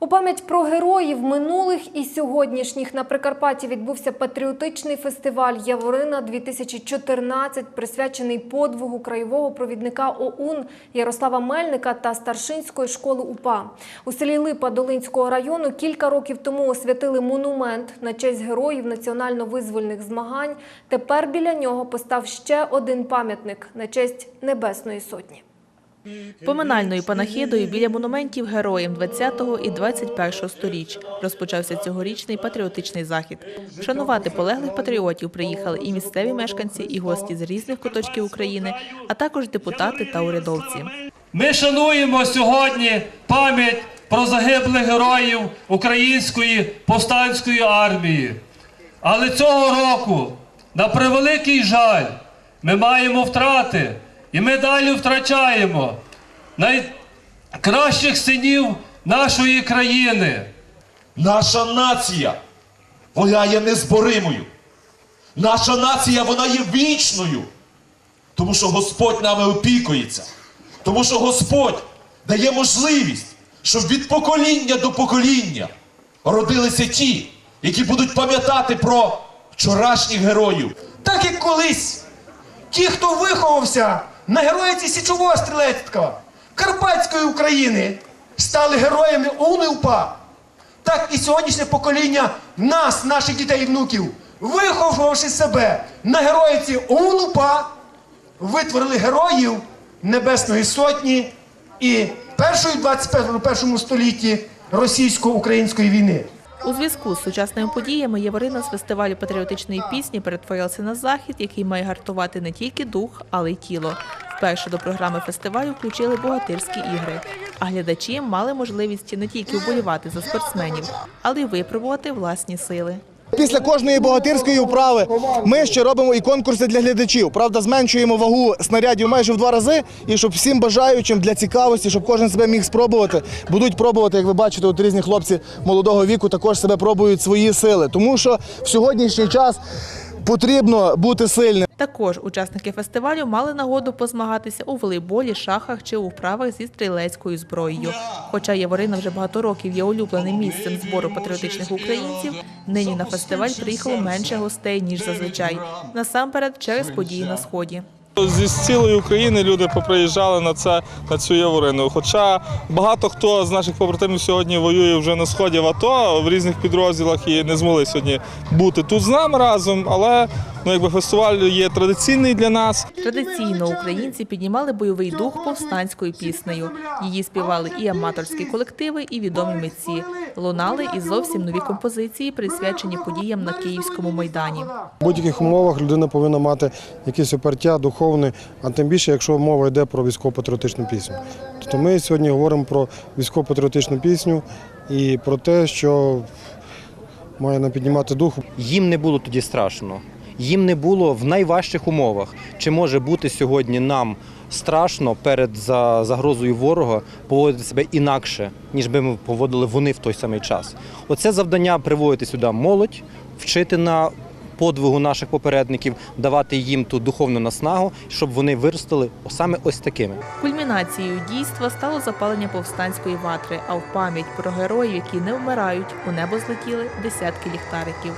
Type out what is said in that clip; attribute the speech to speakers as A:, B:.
A: У пам'ять про героїв минулих і сьогоднішніх на Прикарпатті відбувся патріотичний фестиваль Яворина 2014 присвячений подвигу краєвого провідника ОУН Ярослава Мельника та старшинської школи УПА. У селі Липа Долинського району кілька років тому освятили монумент на честь героїв національно-визвольних змагань. Тепер біля нього постав ще один пам'ятник на честь Небесної Сотні.
B: Поминальною панахидою біля монументів героям 20-го і 21-го сторіч розпочався цьогорічний патріотичний захід. Вшанувати полеглих патріотів приїхали і місцеві мешканці, і гості з різних куточків України, а також депутати та урядовці.
C: Ми шануємо сьогодні пам'ять про загиблих героїв української повстанської армії. Але цього року, на превеликий жаль, ми маємо втрати, і ми далі втрачаємо найкращих синів нашої країни.
D: Наша нація, вона є незборимою. Наша нація, вона є вічною. Тому що Господь нами опікується. Тому що Господь дає можливість, щоб від покоління до покоління родилися ті, які будуть пам'ятати про вчорашніх героїв.
E: Так як колись ті, хто виховався на героїці Січового стрілецтва Карпатської України, стали героями ОУН і УПА. Так і сьогоднішнє покоління нас, наших дітей і внуків, виховавши себе на героїці ОУН УПА, витворили героїв Небесної Сотні і першої 21 столітті російсько-української війни.
B: У зв'язку з сучасними подіями Яворина з фестивалю патріотичної пісні перетворилася на захід, який має гартувати не тільки дух, але й тіло. Вперше до програми фестивалю включили богатирські ігри. А глядачі мали можливість не тільки вболівати за спортсменів, але й випробувати власні сили.
F: Після кожної богатирської вправи ми ще робимо і конкурси для глядачів. Правда, зменшуємо вагу снарядів майже в два рази, і щоб всім бажаючим для цікавості, щоб кожен себе міг спробувати, будуть пробувати, як ви бачите, от різні хлопці молодого віку також себе пробують свої сили. Тому що в сьогоднішній час потрібно бути сильним.
B: Також учасники фестивалю мали нагоду позмагатися у волейболі, шахах чи у вправах зі стрілецькою зброєю. Хоча Яворина вже багато років є улюбленим місцем збору патріотичних українців, нині на фестиваль приїхало менше гостей ніж зазвичай. Насамперед через події на сході.
G: Зі з цілої України люди поприїжджали на це на цю Яворину. Хоча багато хто з наших побратимів сьогодні воює вже на сході в АТО в різних підрозділах і не змогли сьогодні бути тут з нами разом. Але ну якби фестиваль є традиційний для нас.
B: Традиційно українці піднімали бойовий дух повстанською піснею. Її співали і аматорські колективи, і відомі митці. Лунали і зовсім нові композиції, присвячені подіям на Київському майдані.
H: В будь-яких умовах людина повинна мати якесь опертя духовне, а тим більше, якщо мова йде про військово-патріотичну пісню. Тобто ми сьогодні говоримо про військово-патріотичну пісню і про те, що має нам піднімати дух.
I: їм не було тоді страшно. Їм не було в найважчих умовах. Чи може бути сьогодні нам страшно перед загрозою ворога поводити себе інакше, ніж би ми поводили вони в той самий час? Оце завдання приводити сюди молодь, вчити на подвигу наших попередників, давати їм ту духовну наснагу, щоб вони виростили саме ось такими.
B: Кульмінацією дійства стало запалення повстанської ватри, а в пам'ять про героїв, які не вмирають, у небо злетіли десятки ліхтариків.